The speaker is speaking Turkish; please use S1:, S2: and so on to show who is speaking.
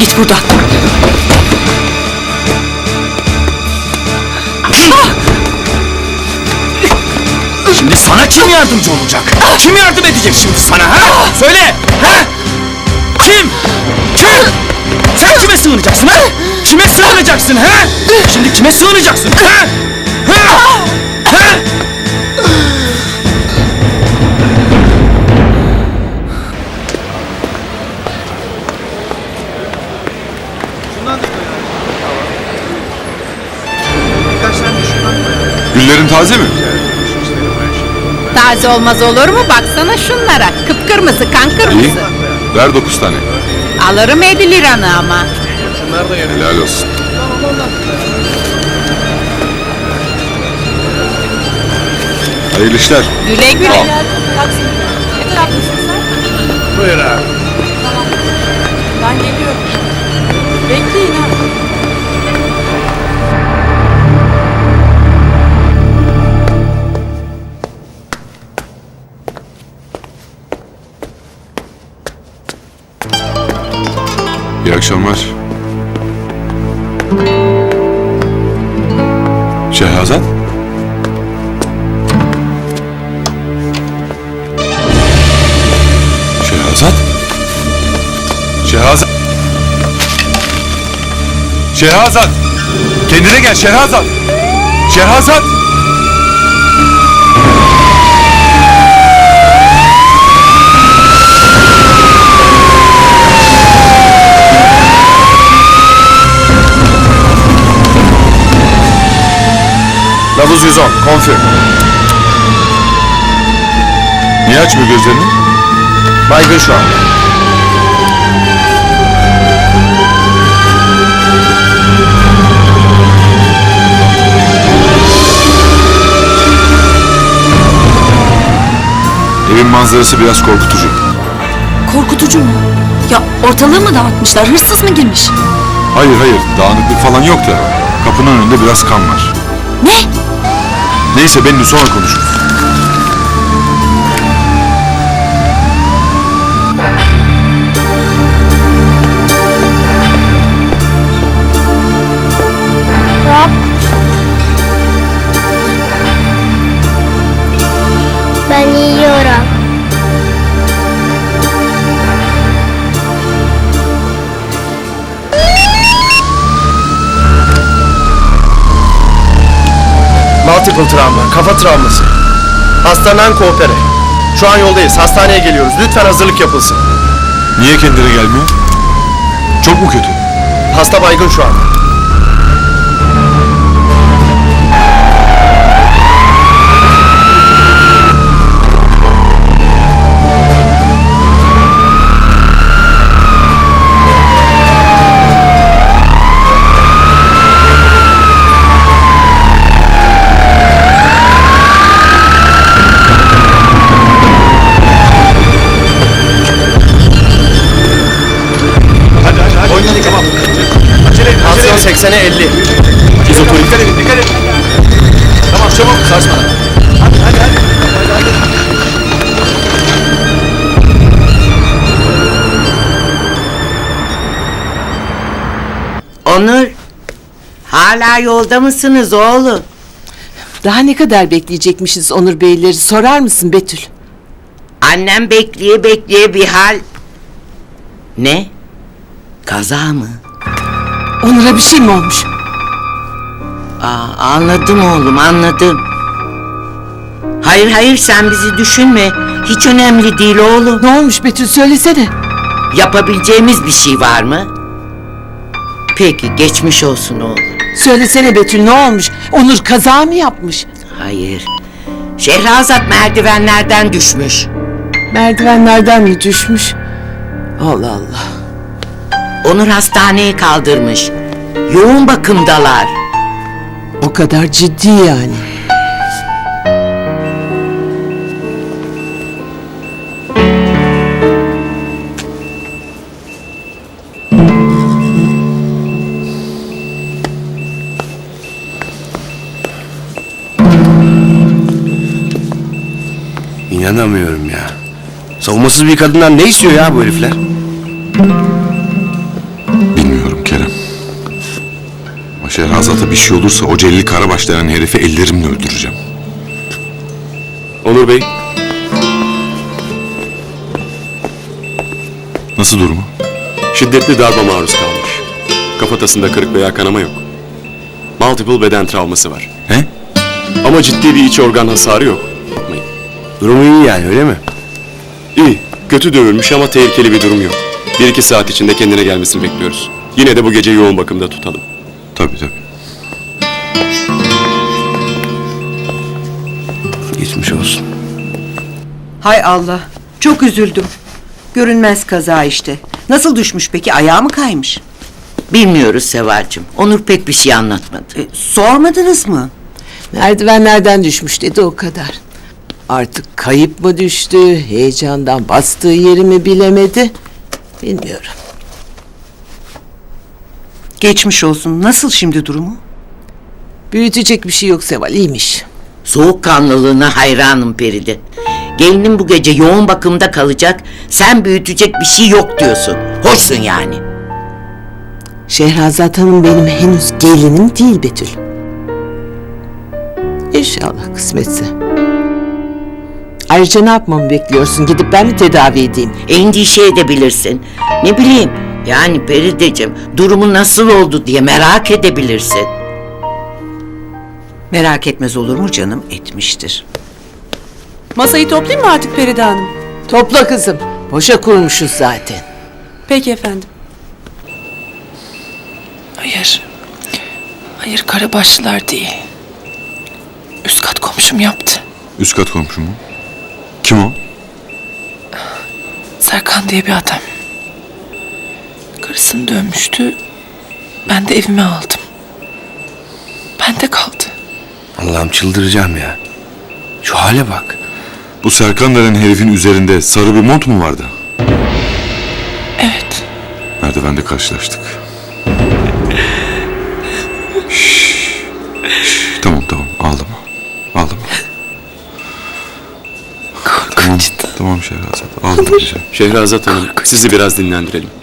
S1: Git buradan.
S2: Şimdi sana kim yardımcı olacak? Kim yardım edecek şimdi sana ha? Söyle! Ha? Kim? Kim? Sen kime sığınacaksın ha? Kime sığınacaksın ha? Şimdi kime sığınacaksın ha? Ha? Ha?
S3: Taze
S4: olmaz olur mu? Baksana şunlara. Kıpkırmızı, kan
S3: İyi.
S4: kırmızı.
S3: Ver dokuz tane.
S4: Alırım 50 liranı ama.
S3: Helal olsun. Hayırlı işler.
S4: Güle güle.
S3: Al.
S1: Ne taraflısın sen?
S2: Buyur abi.
S3: Akşamlar. Şehrazat? Şehrazat? Şehrazat? Şehrazat! Kendine gel Şehrazat! Şehrazat!
S2: Lavuz 110, konfirm.
S3: Niye açmıyor gözlerini?
S2: Baygın şu an.
S3: Evin manzarası biraz korkutucu.
S1: Korkutucu mu? Ya ortalığı mı dağıtmışlar? Hırsız mı girmiş?
S3: Hayır hayır dağınıklık falan yok da kapının önünde biraz kan var.
S1: Ne?
S3: Neyse benimle sonra konuşuruz.
S2: Kafa travması. Hastanen koopere. Şu an yoldayız, hastaneye geliyoruz. Lütfen hazırlık yapılsın.
S3: Niye kendine gelmiyor? Çok mu kötü?
S2: Hasta baygın şu an. 80'e 50. İzotonik. Dikkat edin, dikkat edin. Tamam çabuk sarsma. Hadi hadi hadi. hadi, hadi.
S5: Onur, hala yolda mısınız oğlum?
S6: Daha ne kadar bekleyecekmişiz Onur Beyleri sorar mısın Betül?
S5: Annem bekleye bekleye bir hal... Ne? Kaza mı?
S6: Onur'a bir şey mi olmuş?
S5: Aa, anladım oğlum, anladım. Hayır hayır sen bizi düşünme. Hiç önemli değil oğlum.
S6: Ne olmuş Betül söylesene.
S5: Yapabileceğimiz bir şey var mı? Peki, geçmiş olsun oğlum.
S6: Söylesene Betül ne olmuş? Onur kaza mı yapmış?
S5: Hayır. Şehrazat merdivenlerden düşmüş.
S6: Merdivenlerden mi düşmüş? Allah Allah.
S5: Onur hastaneye kaldırmış. Yoğun bakımdalar.
S6: O kadar ciddi yani.
S2: İnanamıyorum ya. Savunmasız bir kadından ne istiyor ya bu herifler?
S3: Şehrazat'a bir şey olursa o Celil Karabaş denen herifi ellerimle öldüreceğim.
S7: Onur Bey,
S3: Nasıl durumu?
S7: şiddetli darbe maruz kalmış. Kafatasında kırık veya kanama yok. Multiple beden travması var.
S3: He?
S7: Ama ciddi bir iç organ hasarı yok. Bakmayın. Durumu iyi yani öyle mi? İyi. Kötü dövülmüş ama tehlikeli bir durum yok. Bir iki saat içinde kendine gelmesini bekliyoruz. Yine de bu gece yoğun bakımda tutalım.
S3: Tabii tabii.
S7: Geçmiş olsun.
S8: Hay Allah. Çok üzüldüm. Görünmez kaza işte. Nasıl düşmüş peki? Ayağı mı kaymış?
S5: Bilmiyoruz Sevalcığım. Onur pek bir şey anlatmadı.
S8: E, sormadınız mı?
S6: Merdivenlerden düşmüş dedi o kadar. Artık kayıp mı düştü, heyecandan bastığı yeri mi bilemedi. Bilmiyorum.
S8: Geçmiş olsun. Nasıl şimdi durumu?
S6: Büyütecek bir şey yok Seval, iyiymiş.
S5: Soğukkanlılığına hayranım Peride. Gelinin bu gece yoğun bakımda kalacak. Sen büyütecek bir şey yok diyorsun. Hoşsun yani.
S6: Şehrazat Hanım benim henüz gelinim değil Betül. İnşallah kısmetse. Ayrıca ne yapmamı bekliyorsun? Gidip ben mi tedavi edeyim?
S5: Endişe edebilirsin. Ne bileyim yani Perideciğim durumu nasıl oldu diye merak edebilirsin.
S8: Merak etmez olur mu canım? Etmiştir.
S9: Masayı toplayayım mı artık Peride Hanım?
S6: Topla kızım. Boşa kurmuşuz zaten.
S9: Peki efendim.
S10: Hayır. Hayır Karabaşlılar değil. Üst kat komşum yaptı.
S3: Üst kat komşu mu? Kim o?
S10: Serkan diye bir adam. Karısını dönmüştü. Ben de evime aldım. Bende kaldı.
S7: Allah'ım çıldıracağım ya. Şu hale bak.
S3: Bu Serkan denen herifin üzerinde sarı bir mont mu vardı?
S10: Evet.
S3: Merdivende karşılaştık. Şşş, şşş, tamam tamam ağlama. Ağlama. Tamam, tamam Şehrazat ağlama güzel.
S7: Şehrazat Hanım, sizi biraz dinlendirelim.